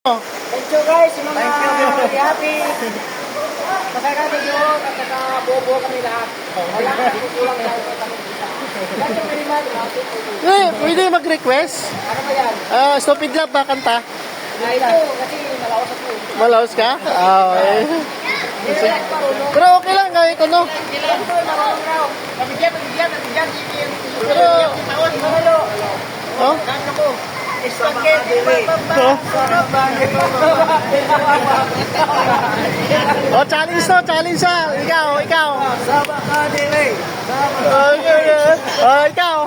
Thank you guys, mga happy. Pasaya ka din yun, at saka bobo kami lahat. Wala ka, kukulang tayo sa kami. Thank you very much. Happy you. Eh, pwede mag-request. Ano ba yan? Ah, stupid love ba kanta? Ah, ito, kasi malawas ako. Malaos ka? Ah, na marunong. Pero okay lang kahit ano. Kailangan ko marunong raw. Nabigyan, nabigyan, nabigyan. Pero, Hello. oh? Ano ko? Oh? Oh, challenge to, challenge sa. Ikaw, ikaw. Sama ka. Oh, okay. oh ikaw.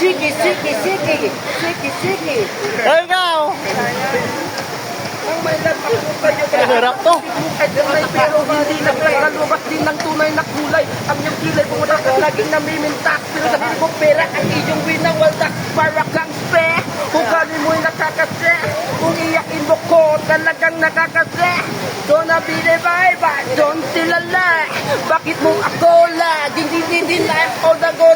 Siki, siki, siki. Siki, siki. Oh, ikaw. Ang may nagpakuha kayo. Ang hirap to. Ay, pero hindi naglalabas din ng tunay na kulay. Ang iyong kilay wala kang laging namimintak. Pero sa mo pera, ang iyong winawaldak. Para kang Kung iyakin mo ko, talagang nakakase. Don't nabili ba, ba? Don't tilala. Bakit mo ako laging na all the go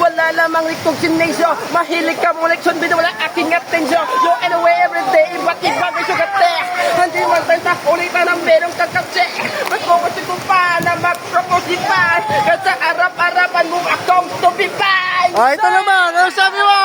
Wala lamang litong sinesyo. Mahilig ka mo leksyon, binawala aking atensyon. Yo, anyway, every day, iba't ibang isugate. Hindi man tayo na ulitan ang merong kakatse. Mas pupusin ko pa na mag-propose pa. Kasi arap-arapan mo akong tumibay. Oh, ito naman. Ano sabi mo?